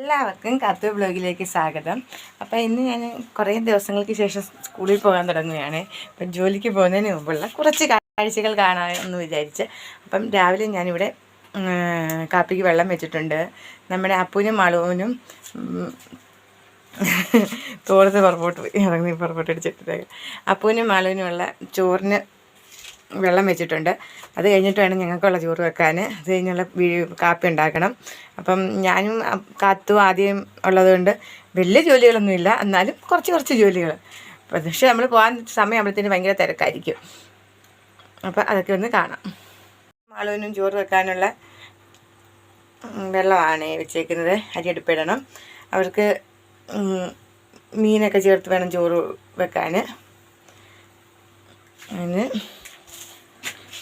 എല്ലാവർക്കും കത്ത് ബ്ലോഗിലേക്ക് സ്വാഗതം. അപ്പോൾ ഇന്ന് ഞാൻ കുറേ ദിവസങ്ങൾക്ക് ശേഷം സ്കൂളിൽ പോകാൻ തുടങ്ങുകയാണ്. അപ്പം ജോലിക്ക് പോകുന്നതിന് മുമ്പുള്ള കുറച്ച് കാഴ്ചകൾ കാണാമെന്ന് വിചാരിച്ച്. അപ്പം രാവിലെ ഞാനിവിടെ കാപ്പിക്ക് വെള്ളം വെച്ചിട്ടുണ്ട്. നമ്മുടെ അപ്പൂനും മളുവിനും തോളത്ത് പുറപ്പോട്ട് ഇറങ്ങി പുറപ്പോട്ട് അടിച്ചിട്ടുണ്ടെങ്കിൽ അപ്പൂനും മളുവിനുമുള്ള ചോറിന് വെള്ളം വെച്ചിട്ടുണ്ട്. അത് കഴിഞ്ഞിട്ട് വേണം ഞങ്ങൾക്കുള്ള ചോറ് വെക്കാൻ. അത് കഴിഞ്ഞുള്ള കാപ്പി ഉണ്ടാക്കണം. അപ്പം ഞാനും കാത്തു ആദ്യം ഉള്ളതുകൊണ്ട് വലിയ ജോലികളൊന്നുമില്ല എന്നാലും കുറച്ച് കുറച്ച് ജോലികൾ. പക്ഷേ നമ്മൾ പോകാൻ സമയം ആകുമ്പോഴത്തേന് ഭയങ്കര തിരക്കായിരിക്കും. അപ്പം അതൊക്കെ ഒന്ന് കാണാം. മാളുവിനും ചോറ് വെക്കാനുള്ള വെള്ളമാണ് വെച്ചേക്കുന്നത്. അരി അടുപ്പിടണം. അവർക്ക് മീനൊക്കെ ചേർത്ത് വേണം ചോറ് വെക്കാൻ. അതിന്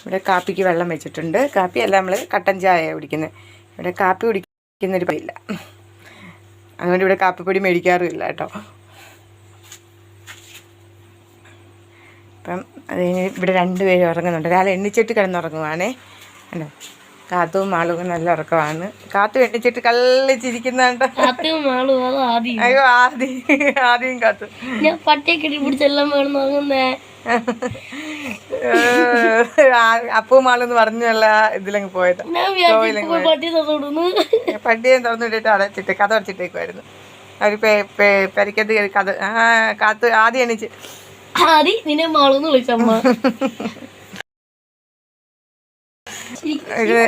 ഇവിടെ കാപ്പിക്ക് വെള്ളം വെച്ചിട്ടുണ്ട്. കാപ്പി അല്ല നമ്മൾ കട്ടൻ ചായ കുടിക്കുന്നത് ഇവിടെ കാപ്പി കുടിക്കുന്നൊരു പതില്ല അതുകൊണ്ട് ഇവിടെ കാപ്പിപ്പൊടി മേടിക്കാറുമില്ല കേട്ടോ. അപ്പം അത് ഇവിടെ രണ്ടുപേരും ഉറങ്ങുന്നുണ്ട്. ഒരാൾ എണ്ണിച്ചിട്ട് കിടന്നുറങ്ങുവാണേ. കണ്ടോ? കാത്തും മാളും നല്ല ഉറക്കമാണ്. കാത്തു എണ്ണിച്ചിട്ട് കള്ളിച്ചിരിക്കുന്നുണ്ട്. ആദ്യം? അയ്യോ ആദ്യം ആദ്യം കാത്തു. ഞാൻ പട്ടിയൊക്കെ പിടിച്ചെല്ലാം വേണം തുടങ്ങുന്നേ അപ്പൂ മാളെന്ന് പറഞ്ഞുള്ള ഇതിലങ്ങ് പോയത്. പട്ടിയെ തുറന്നിട്ടിട്ട് അടച്ചിട്ട് കഥ അടച്ചിട്ടേക്കുമായിരുന്നു അവർ പെരക്കത്ത് കയറി കഥ ആ കാത്ത് ആദ്യം എണീച്ച്. ആദ്യം നിന്നെ മാളൂന്ന് വിളിച്ചമ്മ. ഇത്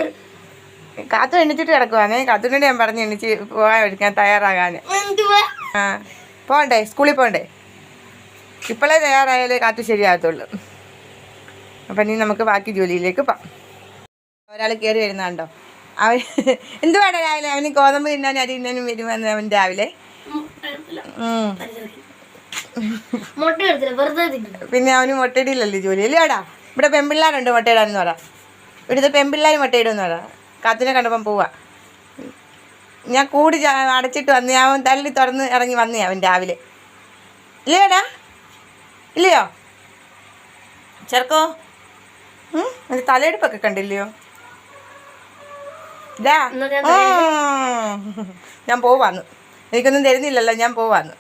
കാത്തു എണ്ണിച്ചിട്ട് കിടക്കുവാന്നേ. കാത്തുനോട് ഞാൻ പറഞ്ഞു എണ്ണിച്ച് പോകാൻ എടുക്കാൻ തയ്യാറാകാൻ. പോണ്ടേ ആ പോകണ്ടേ? സ്കൂളിൽ പോകണ്ടേ? ഇപ്പോഴേ തയ്യാറായാലേ കാത്തു ശരിയാകത്തുള്ളൂ. അപ്പം ഇനി നമുക്ക് ബാക്കി ജോലിയിലേക്ക് പോകാം. ഒരാൾ കയറി വരുന്നുണ്ടോ? അവൻ വേണം രാവിലെ? അവന് ഗോതമ്പ് തിന്നാനും അരി തിന്നാനും വരുമെന്ന് അവൻ രാവിലെ? പിന്നെ അവന് മുട്ടയിടില്ലല്ലോ ജോലി അല്ലേടാ ഇവിടെ പെമ്പിള്ളാരുണ്ട് മുട്ടയിടാന്ന് പറ. ഇവിടുത്തെ പെമ്പിള്ളാരും മുട്ടയിടുമെന്ന് പറ. കാത്തിനെ കണ്ടപ്പം പോവാ. ഞാൻ കൂടി അടച്ചിട്ട് വന്ന് അവൻ തല്ലി തുറന്ന് ഇറങ്ങി വന്നേ അവൻ രാവിലെ. ഇല്ലേടാ ഇല്ലയോ? ചെറുക്കോ? അതിന്റെ തലയെടുപ്പൊക്കെ കണ്ടില്ലയോ. ഞാൻ പോവാന്ന്. എനിക്കൊന്നും തരുന്നില്ലല്ലോ ഞാൻ പോവാന്ന്.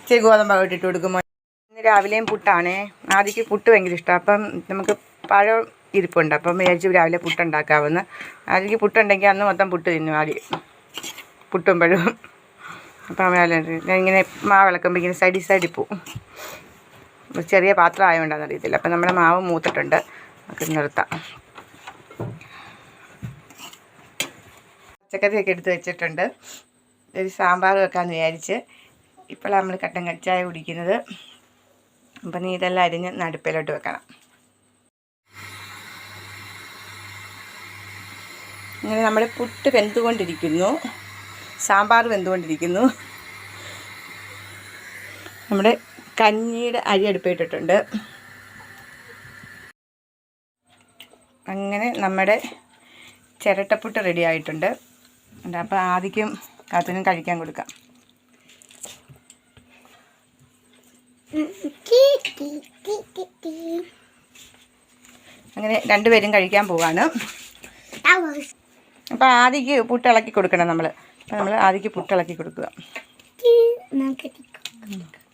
ഇച്ചിരി ഗോതമ്പ് ഇട്ടിട്ട് കൊടുക്കുമ്പോൾ ഇന്ന് രാവിലെയും പുട്ടാണേ. ആദ്യക്ക് പുട്ട് ഭയങ്കര ഇഷ്ടമാണ് അപ്പം നമുക്ക് പഴം ഇരിപ്പുണ്ട്. അപ്പം വിചാരിച്ചു രാവിലെ പുട്ടുണ്ടാക്കാമെന്ന്. ആദ്യക്ക് പുട്ടുണ്ടെങ്കിൽ അന്ന് മൊത്തം പുട്ട് തിന്നു ആദ്യം പുട്ടും പഴവും. അപ്പം ഇങ്ങനെ മാവിളക്കുമ്പോൾ ഇങ്ങനെ സൈഡിൽ സൈഡിൽ പോവും. ഒരു ചെറിയ പാത്രം ആയതുകൊണ്ടാണെന്ന് അറിയത്തില്ല. അപ്പം നമ്മുടെ മാവ് മൂത്തിട്ടുണ്ട്. നമുക്ക് നിർത്താം. പച്ചക്കറിയൊക്കെ എടുത്ത് വെച്ചിട്ടുണ്ട്. ഒരു സാമ്പാർ വെക്കാമെന്ന് വിചാരിച്ച് ഇപ്പോഴാണ് നമ്മൾ കട്ടൻ കച്ചായ കുടിക്കുന്നത്. അപ്പം നീ ഇതെല്ലാം അരിഞ്ഞ് നടുപ്പിലോട്ട് വെക്കണം. ഇങ്ങനെ നമ്മുടെ പുട്ട് വെന്തുകൊണ്ടിരിക്കുന്നു. സാമ്പാർ വെന്തുകൊണ്ടിരിക്കുന്നു. നമ്മുടെ കഞ്ഞിയുടെ അരി അടുപ്പിട്ടിട്ടുണ്ട്. അങ്ങനെ നമ്മുടെ ചിരട്ടപ്പുട്ട് റെഡി ആയിട്ടുണ്ട്. അപ്പോൾ ആദ്യം കാത്തിനും കഴിക്കാൻ കൊടുക്കാം. അങ്ങനെ രണ്ടുപേരും കഴിക്കാൻ പോവാണ്. അപ്പോൾ ആദിക്ക് പുട്ടിളക്കി കൊടുക്കണം നമ്മൾ അപ്പോൾ നമ്മൾ ആദിക്ക് പുട്ടിളക്കി കൊടുക്കുക.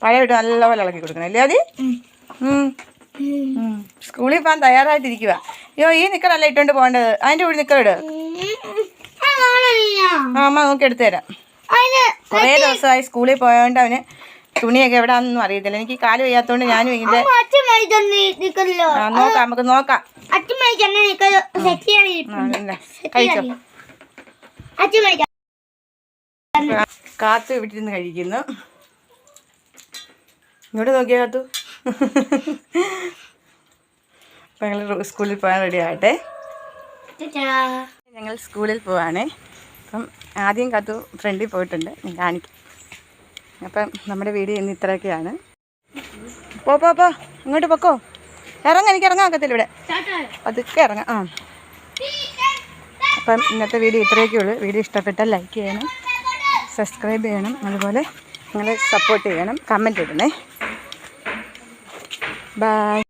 പഴയിട്ട് നല്ലപോലെ ഇളക്കി കൊടുക്കണം അല്ലേ അതി. സ്കൂളിൽ പോകാൻ തയ്യാറായിട്ടിരിക്കുക അയ്യോ ഈ നിക്കറല്ല ഇട്ടുകൊണ്ട് പോകേണ്ടത്? അതിന്റെ കൂടി നിക്കറിട് ആ അമ്മ നോക്കി എടുത്തുതരാം. കുറെ ദിവസമായി സ്കൂളിൽ പോയതുകൊണ്ട് അവന് തുണിയൊക്കെ എവിടെയാണെന്നൊന്നും അറിയത്തില്ല. എനിക്ക് കാൽ വയ്യാത്തോണ്ട് ഞാനും ഇതിന്റെ നോക്കാം നമുക്ക് നോക്കാം. കഴിച്ചോ? കാത്തു വിട്ടിരുന്ന് കഴിക്കുന്നു. ഇങ്ങോട്ട് നോക്കിയാ കാത്തു അപ്പം ഞങ്ങൾ സ്കൂളിൽ പോകാൻ റെഡി ആകട്ടെ ഞങ്ങൾ സ്കൂളിൽ പോവാണേ. അപ്പം ആദ്യം കാത്തു ഫ്രണ്ടിൽ പോയിട്ടുണ്ട്. ഞാൻ കാണിക്കാം. അപ്പം നമ്മുടെ വീഡിയോ ഇന്ന് ഇത്രയൊക്കെയാണ്. പോ പോ പോ. ഇങ്ങോട്ട് പൊക്കോ. ഇറങ്ങാം എനിക്ക് ഇറങ്ങാൻ ഒക്കത്തില്ല ഇവിടെ. അതൊക്കെ ഇറങ്ങാം. ആ. അപ്പം ഇന്നത്തെ വീഡിയോ ഇത്രയൊക്കെ ഉള്ളൂ. വീഡിയോ ഇഷ്ടപ്പെട്ടാൽ ലൈക്ക് ചെയ്യണം. സബ്സ്ക്രൈബ് ചെയ്യണം. അതുപോലെ നിങ്ങളെ സപ്പോർട്ട് ചെയ്യണം. കമന്റ് ഇടണേ. 拜。